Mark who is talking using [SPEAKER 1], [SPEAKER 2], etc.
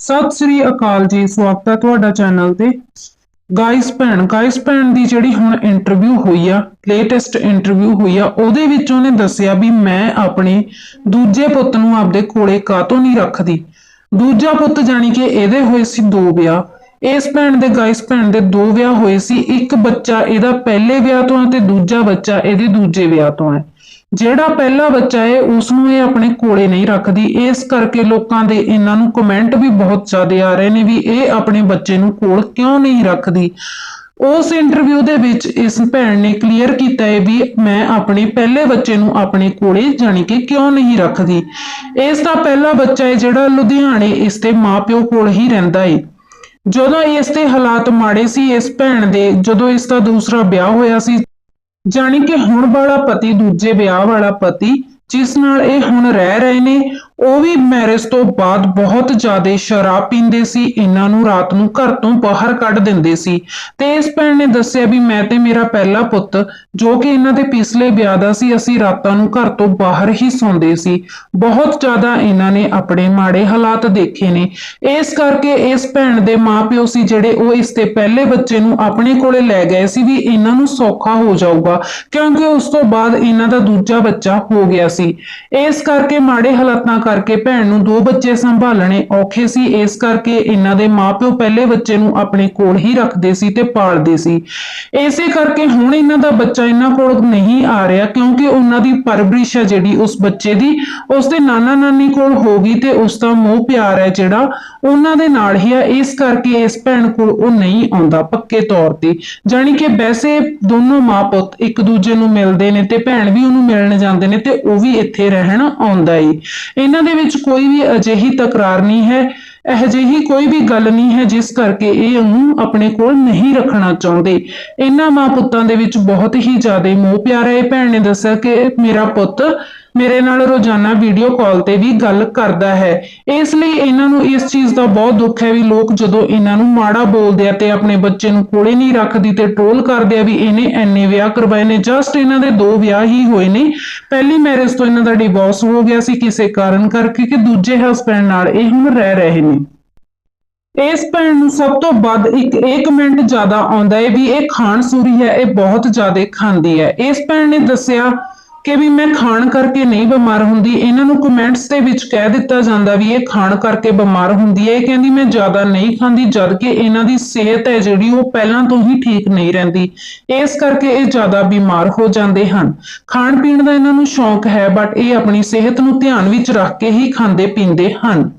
[SPEAKER 1] ਸਤਿ ਸ੍ਰੀ ਅਕਾਲ ਜੀ, ਸਵਾਗਤ ਹੈ ਤੁਹਾਡਾ ਚੈਨਲ ਤੇ। ਗਾਇਸ ਭੈਣ ਗਾਇਸ ਭੈਣ ਦੀ ਜਿਹੜੀ ਹੁਣ ਇੰਟਰਵਿਊ ਹੋਈ ਆ ਲੇਟੈਸਟ ਇੰਟਰਵਿਊ ਹੋਈ ਆ, ਉਹਦੇ ਵਿੱਚ ਉਹਨੇ ਦੱਸਿਆ ਵੀ ਮੈਂ ਆਪਣੇ ਦੂਜੇ ਪੁੱਤ ਨੂੰ ਆਪਦੇ ਕੋਲੇ ਕਾਤੋਂ ਨਹੀਂ ਰੱਖਦੀ। ਦੂਜਾ ਪੁੱਤ ਜਾਣੀ ਕਿ ਇਹਦੇ ਹੋਏ ਸੀ ਦੋ ਵਿਆਹ। ਇਸ ਭੈਣ ਦੇ ਗਾਇਸ ਭੈਣ ਦੇ ਦੋ ਵਿਆਹ ਹੋਏ ਸੀ। ਇੱਕ ਬੱਚਾ ਇਹਦਾ ਪਹਿਲੇ ਵਿਆਹ ਤੋਂ ਹੈ ਤੇ ਦੂਜਾ ਬੱਚਾ ਇਹਦੇ ਦੂਜੇ ਵਿਆਹ ਤੋਂ ਹੈ ਜਿਹੜਾ ਪਹਿਲਾ ਬੱਚਾ ਹੈ ਉਸ ਨੂੰ ਇਹ ਆਪਣੇ ਕੋਲੇ ਨਹੀਂ ਰੱਖਦੀ। ਇਸ ਕਰਕੇ ਲੋਕਾਂ ਦੇ ਇਹਨਾਂ ਨੂੰ ਕਮੈਂਟ ਵੀ ਬਹੁਤ ਜ਼ਿਆਦਾ ਆ ਰਹੇ ਨੇ ਵੀ ਇਹ ਆਪਣੇ ਬੱਚੇ ਨੂੰ ਕੋਲ ਕਿਉਂ ਨਹੀਂ ਰੱਖਦੀ? ਉਸ ਇੰਟਰਵਿਊ ਦੇ ਵਿੱਚ ਇਸ ਭੈਣ ਨੇ ਕਲੀਅਰ ਕੀਤਾ ਹੈ ਵੀ ਮੈਂ ਆਪਣੇ ਪਹਿਲੇ ਬੱਚੇ ਨੂੰ ਆਪਣੇ ਕੋਲੇ ਜਾਣੀ ਕਿ ਕਿਉਂ ਨਹੀਂ ਰੱਖਦੀ। ਇਸ ਦਾ ਪਹਿਲਾ ਬੱਚਾ ਹੈ ਜਿਹੜਾ ਲੁਧਿਆਣੇ ਇਸ ਦੇ ਮਾਪਿਓ ਕੋਲ ਹੀ ਰਹਿੰਦਾ ਹੈ ਜਦੋਂ ਇਸ ਦੇ ਹਾਲਾਤ ਮਾੜੇ ਸੀ, ਇਸ ਭੈਣ ਦੇ ਜਦੋਂ ਇਸ ਦਾ ਦੂਸਰਾ ਵਿਆਹ ਹੋਇਆ ਸੀ ਜਾਣੀ ਕਿ ਹੁਣ ਵਾਲਾ ਪਤੀ, ਦੂਜੇ ਵਿਆਹ ਵਾਲਾ ਪਤੀ, ਜਿਸ ਨਾਲ ਇਹ ਹੁਣ ਰਹਿ ਰਹੇ ਨੇ ਉਹ ਵੀ ਮੈਰਿਜ ਤੋਂ ਬਾਅਦ ਬਹੁਤ ਜ਼ਿਆਦਾ ਸ਼ਰਾਬ ਪੀਂਦੇ ਸੀ, ਇਹਨਾਂ ਨੂੰ ਰਾਤ ਨੂੰ ਘਰ ਤੋਂ ਬਾਹਰ ਕੱਢ ਦਿੰਦੇ ਸੀ। ਤੇ ਇਸ ਭੈਣ ਨੇ ਦੱਸਿਆ ਵੀ ਮੈਂ ਤੇ ਮੇਰਾ ਪਹਿਲਾ ਪੁੱਤ, ਜੋ ਕਿ ਇਹਨਾਂ ਦੇ ਪਿਛਲੇ ਵਿਆਹ ਦਾ ਸੀ, ਅਸੀਂ ਰਾਤਾਂ ਨੂੰ ਘਰ ਤੋਂ ਬਾਹਰ ਹੀ ਸੌਂਦੇ ਸੀ। ਬਹੁਤ ਜ਼ਿਆਦਾ ਇਹਨਾਂ ਨੇ ਆਪਣੇ ਮਾੜੇ ਹਾਲਾਤ ਦੇਖੇ ਨੇ। ਇਸ ਕਰਕੇ ਇਸ ਭੈਣ ਦੇ ਮਾਪਿਓ ਸੀ ਜਿਹੜੇ ਉਹ ਇਸ ਦੇ ਪਹਿਲੇ ਬੱਚੇ ਨੂੰ ਆਪਣੇ ਕੋਲੇ ਲੈ ਗਏ ਸੀ ਵੀ ਇਹਨਾਂ ਨੂੰ ਸੌਖਾ ਹੋ ਜਾਊਗਾ, ਕਿਉਂਕਿ ਉਸ ਤੋਂ ਬਾਅਦ ਇਹਨਾਂ ਦਾ ਦੂਜਾ ਬੱਚਾ ਹੋ ਗਿਆ ਸੀ। ਇਸ ਕਰਕੇ ਮਾੜੇ ਹਾਲਾਤਾਂ ਕਰਕੇ ਭੈਣ ਨੂੰ ਦੋ ਬੱਚੇ ਸੰਭਾਲਣੇ ਔਖੇ ਸੀ। ਇਸ ਕਰਕੇ ਇਹਨਾਂ ਦੇ ਮਾਪਿਓ ਪਹਿਲੇ ਬੱਚੇ ਨੂੰ ਆਪਣੇ ਕੋਲ ਹੀ ਰੱਖਦੇ ਸੀ ਤੇ ਪਾਲਦੇ ਸੀ। ਇਸੇ ਕਰਕੇ ਹੁਣ ਇਹਨਾਂ ਦਾ ਬੱਚਾ ਇਹਨਾਂ ਕੋਲ ਨਹੀਂ ਆ ਰਿਹਾ ਕਿਉਂਕਿ ਉਹਨਾਂ ਦੀ ਪਰਵਰਿਸ਼ ਹੈ ਜਿਹੜੀ ਉਸ ਬੱਚੇ ਦੀ। ਉਸ ਦੇ ਨਾਨਾ ਨਾਨੀ ਕੋਲ ਹੋ ਗਈ ਤੇ ਉਸ ਦਾ ਮੋਹ ਪਿਆਰ ਹੈ ਜਿਹੜਾ ਉਹਨਾਂ ਦੇ ਨਾਲ ਹੀ ਆ। ਇਸ ਕਰਕੇ ਇਸ ਭੈਣ ਕੋਲ ਉਹ ਨਹੀਂ ਆਉਂਦਾ ਪੱਕੇ ਤੌਰ ਤੇ। ਜਾਣੀ ਕਿ ਵੈਸੇ ਦੋਨੋਂ ਮਾਂ ਪੁੱਤ ਇੱਕ ਦੂਜੇ ਨੂੰ ਮਿਲਦੇ ਨੇ ਤੇ ਭੈਣ ਵੀ ਉਹਨੂੰ ਮਿਲਣ ਜਾਂਦੇ ਨੇ ਤੇ ਉਹ ਵੀ ਇੱਥੇ ਰਹਿਣ ਆਉਂਦਾ ਏ। ਇਹਨਾਂ ਦੇ ਵਿੱਚ ਕੋਈ ਵੀ ਅਜਿਹੀ ਤਕਰਾਰ ਨਹੀਂ ਹੈ ਅਜਿਹੀ ਕੋਈ ਵੀ ਗੱਲ ਨਹੀਂ ਹੈ ਜਿਸ ਕਰਕੇ ਇਹ ਉਹਨੂੰ ਆਪਣੇ ਕੋਲ ਨਹੀਂ ਰੱਖਣਾ ਚਾਹੁੰਦੇ। ਇਹਨਾਂ ਮਾਂ ਪੁੱਤਾਂ ਦੇ ਵਿੱਚ ਬਹੁਤ ਹੀ ਜ਼ਿਆਦਾ ਮੋਹ ਪਿਆਰ ਹੈ। ਇਹ ਭੈਣ ਨੇ ਦੱਸਿਆ ਕਿ ਮੇਰਾ ਪੁੱਤ ਮੇਰੇ ਨਾਲ ਰੋਜ਼ਾਨਾ ਵੀਡੀਓ ਕਾਲ ਤੇ ਵੀ ਗੱਲ ਕਰਦਾ ਹੈ। ਇਸ ਲਈ ਇਹਨਾਂ ਨੂੰ ਇਸ ਚੀਜ਼ ਦਾ ਬਹੁਤ ਦੁੱਖ ਹੈ ਵੀ ਲੋਕ ਜਦੋਂ ਇਹਨਾਂ ਨੂੰ ਮਾੜਾ ਬੋਲਦੇ ਆ ਤੇ ਆਪਣੇ ਬੱਚੇ ਨੂੰ ਕੋਲੇ ਨਹੀਂ ਰੱਖਦੀ ਤੇ ਟ੍ਰੋਲ ਕਰਦੇ ਆ ਵੀ ਇਹਨੇ ਐਨੇ ਵਿਆਹ ਕਰਵਾਏ ਨੇ ਜਸਟ ਇਹਨਾਂ ਦੇ ਦੋ ਵਿਆਹ ਹੀ ਹੋਏ ਨੇ। ਪਹਿਲੀ ਮੈਰਿਜ ਤੋਂ ਇਹਨਾਂ ਦਾ ਡਿਵੋਰਸ ਹੋ ਗਿਆ ਸੀ ਕਿਸੇ ਕਾਰਨ ਕਰਕੇ ਕਿ ਦੂਜੇ ਹਸਬੰਡ ਨਾਲ ਇਹ ਹੁਣ ਰਹਿ ਰਹੇ ਨੇ। ਇਸ ਭੈਣ ਨੂੰ ਸਭ ਤੋਂ ਵੱਧ ਇੱਕ ਇਹ ਕਮੈਂਟ ਜ਼ਿਆਦਾ ਆਉਂਦਾ ਹੈ ਵੀ ਇਹ ਖਾਣ ਸੂਰੀ ਹੈ, ਇਹ ਬਹੁਤ ਜ਼ਿਆਦਾ ਖਾਂਦੀ ਹੈ। ਇਸ ਭੈਣ ਨੇ ਦੱਸਿਆ ਕਿ ਵੀ ਮੈਂ ਖਾਣ ਕਰਕੇ ਨਹੀਂ ਬਿਮਾਰ ਹੁੰਦੀ, ਇਹਨਾਂ ਨੂੰ ਕਮੈਂਟਸ ਦੇ ਵਿੱਚ ਕਹਿ ਦਿੱਤਾ ਜਾਂਦਾ ਵੀ ਇਹ ਖਾਣ ਕਰਕੇ ਬਿਮਾਰ ਹੁੰਦੀ ਹੈ। ਇਹ ਕਹਿੰਦੀ, ਮੈਂ ਜ਼ਿਆਦਾ ਨਹੀਂ ਖਾਂਦੀ, ਜਦ ਕਿ ਇਹਨਾਂ ਦੀ ਸਿਹਤ ਹੈ ਜਿਹੜੀ, ਉਹ ਪਹਿਲਾਂ ਤੋਂ ਹੀ ਠੀਕ ਨਹੀਂ ਰਹਿੰਦੀ। ਇਸ ਕਰਕੇ ਇਹ ਜ਼ਿਆਦਾ ਬਿਮਾਰ ਹੋ ਜਾਂਦੇ ਹਨ। ਖਾਣ ਪੀਣ ਦਾ ਇਹਨਾਂ ਨੂੰ ਸ਼ੌਂਕ ਹੈ ਬਟ ਇਹ ਆਪਣੀ ਸਿਹਤ ਨੂੰ ਧਿਆਨ ਵਿੱਚ ਰੱਖ ਕੇ ਹੀ ਖਾਂਦੇ ਪੀਂਦੇ ਹਨ।